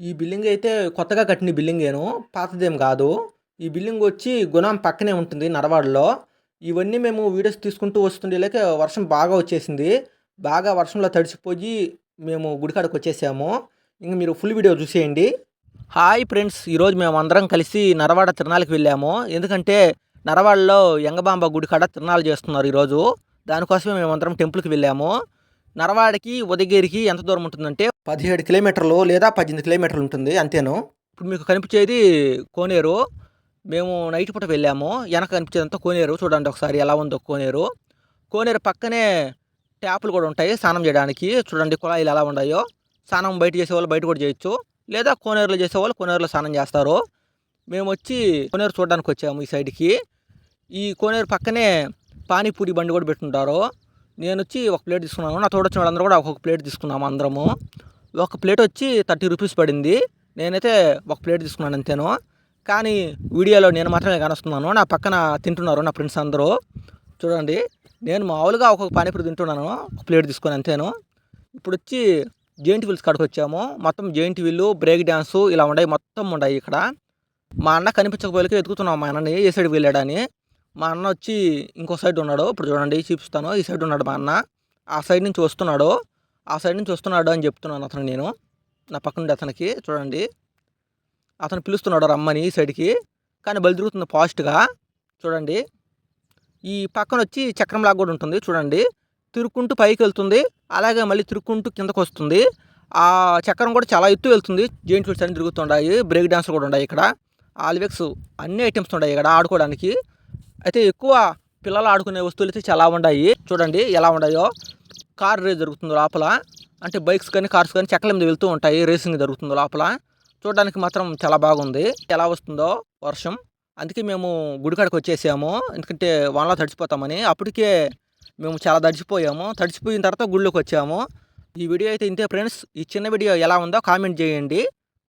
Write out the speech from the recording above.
ఈ బిల్డింగ్ అయితే కొత్తగా కట్టిన బిల్డింగేను. పాతదేం కాదు ఈ బిల్డింగ్ వచ్చి గుణం పక్కనే ఉంటుంది నరవాడలో. ఇవన్నీ మేము వీడియోస్ తీసుకుంటూ వస్తుండేలేకే వర్షం బాగా వచ్చేసింది. బాగా వర్షంలో తడిసిపోయి మేము గుడికాడకు వచ్చేసాము ఇంక మీరు ఫుల్ వీడియో చూసేయండి. Hi friends! ఈరోజు మేము అందరం కలిసి నరవాడ తిరణాలకు వెళ్ళాము. ఎందుకంటే నరవాడలో యంగబాంబ గుడికాడ తిరణాలు చేస్తున్నారు ఈరోజు. దానికోసమే మేమందరం టెంపుల్‌కి వెళ్ళాము. నరవాడకి, ఉదయగిరికి ఎంత దూరం ఉంటుందంటే 17 కిలోమీటర్లు లేదా 18 కిలోమీటర్లు ఉంటుంది అంతేను. ఇప్పుడు మీకు కనిపించేది కోనేరు. మేము నైట్ పూట వెళ్ళాము. ఎనక కనిపించేదంతా కోనేరు. చూడండి ఒకసారి ఎలా ఉందో కోనేరు. కోనేరు పక్కనే ట్యాపులు కూడా ఉంటాయి స్నానం చేయడానికి. చూడండి కుళాయిలు ఎలా ఉన్నాయో. స్నానం బయట చేసేవాళ్ళు బయట కూడా చేయొచ్చు. లేదా కోనేరులో చేసేవాళ్ళు కోనేరులో స్నానం చేస్తారు. మేమొచ్చి కోనేరు చూడడానికి వచ్చాము ఈ సైడ్‌కి. ఈ కోనేరు పక్కనే పానీపూరి బండి కూడా పెట్టుంటారు. నేను వచ్చి ఒక ప్లేట్ తీసుకున్నాను. నా తోడొచ్చిన వాళ్ళందరూ కూడా ఒక్కొక్క ప్లేట్ తీసుకున్నాము అందరము. ఒక ప్లేట్ వచ్చి 30 రూపీస్ పడింది. నేనైతే ఒక ప్లేట్ తీసుకున్నాను అంతేను. కానీ వీడియోలో నేను మాత్రమే కానొస్తున్నాను. నా పక్కన తింటున్నారు నా ఫ్రెండ్స్ అందరూ. చూడండి. నేను మామూలుగా ఒక్కొక్క పానీపూరి తింటున్నాను. ఒక ప్లేట్ తీసుకొని అంతేను. ఇప్పుడు వచ్చి జెయింట్ వీల్స్ కాడికొచ్చాము. మొత్తం జెయింట్ వీల్లు, బ్రేక్ డ్యాన్సు ఇలా ఉన్నాయి మొత్తం ఉన్నాయి ఇక్కడ. మా అన్న కనిపించకపోయేకి వెతుకుతున్నాం మా అన్నని ఏ సైడ్ వెళ్ళాడని. మా అన్న వచ్చి ఇంకో సైడ్ ఉన్నాడు. ఇప్పుడు చూడండి చూపిస్తాను. ఈ సైడ్ ఉన్నాడు మా అన్న. ఆ సైడ్ నుంచి వస్తున్నాడు. ఆ సైడ్ నుంచి వస్తున్నాడు అని చెప్తున్నాను అతను నేను. నా పక్కనుండి అతనికి చూడండి. అతను పిలుస్తున్నాడు రమ్మని ఈ సైడ్‌కి. కానీ బలి తిరుగుతుంది ఫాస్ట్‌గా. చూడండి. ఈ పక్కన వచ్చి చక్రంలాగా కూడా ఉంటుంది చూడండి. తిరుక్కుంటూ పైకెళ్తుంది. అలాగే మళ్ళీ తిరుక్కుంటూ కిందకొస్తుంది. ఆ చక్రం కూడా చాలా ఎత్తు వెళ్తుంది. జెయింట్ వీల్స్ అన్ని తిరుగుతుంటాయి బ్రేక్ డ్యాన్స్ కూడా ఉన్నాయి ఇక్కడ. ఆల్‌వెక్స్ అన్ని ఐటమ్స్ ఉన్నాయి ఇక్కడ ఆడుకోవడానికి. అయితే ఎక్కువ పిల్లలు ఆడుకునే వస్తువులైతే చాలా ఉన్నాయి చూడండి ఎలా ఉండాయో. కార్ రేస్ జరుగుతుంది లోపల. అంటే బైక్స్ కానీ, కార్స్ కానీ చెక్కల మీద వెళ్తూ ఉంటాయి. రేసింగ్ జరుగుతుంది లోపల. చూడడానికి మాత్రం చాలా బాగుంది. ఎలా వస్తుందో వర్షం. అందుకే మేము గుడికాడకు వచ్చేసాము. ఎందుకంటే వానలో తడిచిపోతామని అప్పటికే మేము చాలా తడిచిపోయాము తడిచిపోయిన తర్వాత గుడిలోకొచ్చాము. ఈ వీడియో అయితే ఇంతే ఫ్రెండ్స్. ఈ చిన్న వీడియో ఎలా ఉందో కామెంట్ చేయండి.